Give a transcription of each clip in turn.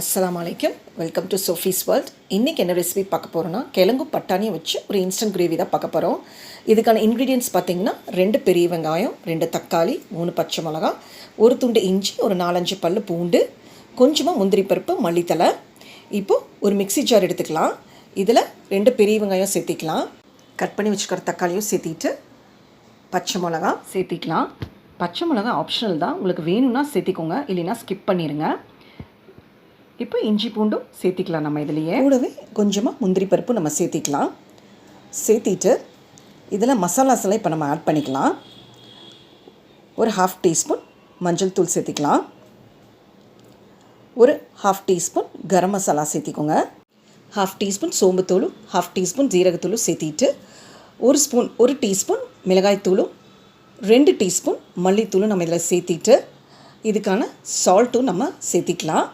அஸ்லாம் வலைக்கம் welcome to சோஃபீஸ் world இன்றைக்கி என்ன ரெசிபி பார்க்க போகிறோன்னா கிழங்கு பட்டாணியை வச்சு ஒரு இன்ஸ்டன்ட் கிரேவி தான் பார்க்க போகிறோம் இதுக்கான இன்க்ரீடியன்ஸ் பார்த்திங்கன்னா ரெண்டு பெரிய வெங்காயம் ரெண்டு தக்காளி மூணு பச்சை மிளகா ஒரு துண்டு இஞ்சி ஒரு நாலஞ்சு பல் பூண்டு கொஞ்சமாக முந்திரி பருப்பு மல்லித்தலை இப்போது ஒரு மிக்ஸி ஜார் எடுத்துக்கலாம். இதில் ரெண்டு பெரிய வெங்காயம் சேர்த்திக்கலாம். கட் பண்ணி வச்சுக்கிற தக்காளியும் சேர்த்திட்டு பச்சை மிளகா சேர்த்திக்கலாம். பச்சை மிளகா ஆப்ஷனல் தான். உங்களுக்கு வேணும்னா சேர்த்திக்கோங்க. இல்லைன்னா ஸ்கிப் பண்ணிடுங்க இப்போ இஞ்சி பூண்டும் சேர்த்திக்கலாம் நம்ம இதுலேயே. கூடவே கொஞ்சமாக முந்திரி பருப்பு நம்ம சேர்த்திக்கலாம். சேர்த்திட்டு இதில் மசாலாஸ்லாம் இப்போ நம்ம ஆட் பண்ணிக்கலாம். ஒரு ஹாஃப் டீஸ்பூன் மஞ்சள் தூள் சேர்த்திக்கலாம். ஒரு ஹாஃப் டீஸ்பூன் கரம் மசாலா சேர்த்திக்கோங்க. ஹாஃப் டீஸ்பூன் சோம்புத்தூளும் ஹாஃப் டீஸ்பூன் ஜீரகத்தூளும் சேர்த்திட்டு ஒரு ஸ்பூன் ஒரு டீஸ்பூன் மிளகாய்த்தூளும் ரெண்டு டீஸ்பூன் மல்லித்தூளும் நம்ம இதில் சேர்த்திட்டு இதுக்கான சால்ட்டும் நம்ம சேர்த்திக்கலாம்.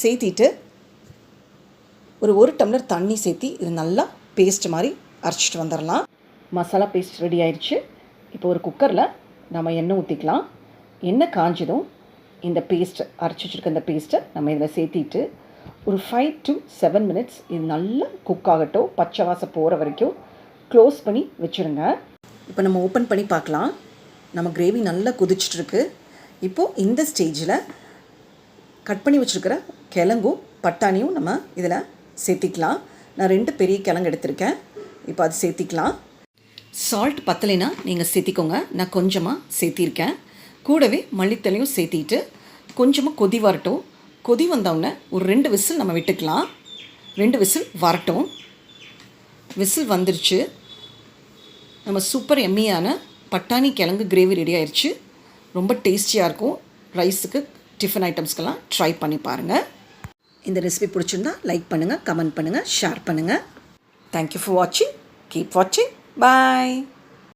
சேர்த்திட்டு ஒரு ஒரு டம்ளர் தண்ணி சேர்த்தி இது நல்லா பேஸ்ட் மாதிரி அரைச்சிட்டு வந்துடலாம். மசாலா பேஸ்ட் ரெடி ஆயிடுச்சு இப்போ ஒரு குக்கரில் நம்ம எண்ணெய் ஊற்றிக்கலாம் எண்ணெய் காஞ்சதும் இந்த பேஸ்ட் அரைச்சி வச்சுருக்க இந்த பேஸ்ட்டை நம்ம இதில் சேர்த்திட்டு ஒரு ஃபைவ் டு செவன் மினிட்ஸ் இது நல்லா குக் ஆகட்டும். பச்சை வாசம் போகிற வரைக்கும் க்ளோஸ் பண்ணி வச்சுருங்க. இப்போ நம்ம ஓப்பன் பண்ணி பார்க்கலாம். நம்ம கிரேவி நல்லா கொதிச்சிட்ருக்கு இப்போது இந்த ஸ்டேஜில் கட் பண்ணி வச்சுருக்கிற கிழங்கும் பட்டாணியும் நம்ம இதில் சேர்த்திக்கலாம். நான் ரெண்டு பெரிய கிழங்கு எடுத்திருக்கேன். இப்போ அது சேர்த்திக்கலாம். சால்ட் பத்தலைனா நீங்கள் சேர்த்திக்கோங்க. நான் கொஞ்சமாக சேர்த்திருக்கேன். கூடவே மல்லித்தலையும் சேர்த்திட்டு கொஞ்சமாக கொதி வரட்டும். கொதி வந்தவுடனே ஒரு ரெண்டு விசில் நம்ம விட்டுக்கலாம். ரெண்டு விசில் வரட்டும். விசில் வந்துருச்சு. நம்ம சூப்பர் எம்மியான பட்டாணி கிழங்கு கிரேவி ரெடி ஆயிடுச்சு ரொம்ப டேஸ்டியாக இருக்கும். ரைஸுக்கு டிஃபன் ஐட்டம்ஸ்க்கெல்லாம் ட்ரை பண்ணி பாருங்கள் இந்த ரெசிபி பிடிச்சிருந்தா லைக் பண்ணுங்கள் கமெண்ட் பண்ணுங்கள் ஷேர் பண்ணுங்கள் தேங்க்யூ ஃபார் வாட்சிங் கீப் வாட்சிங் பாய்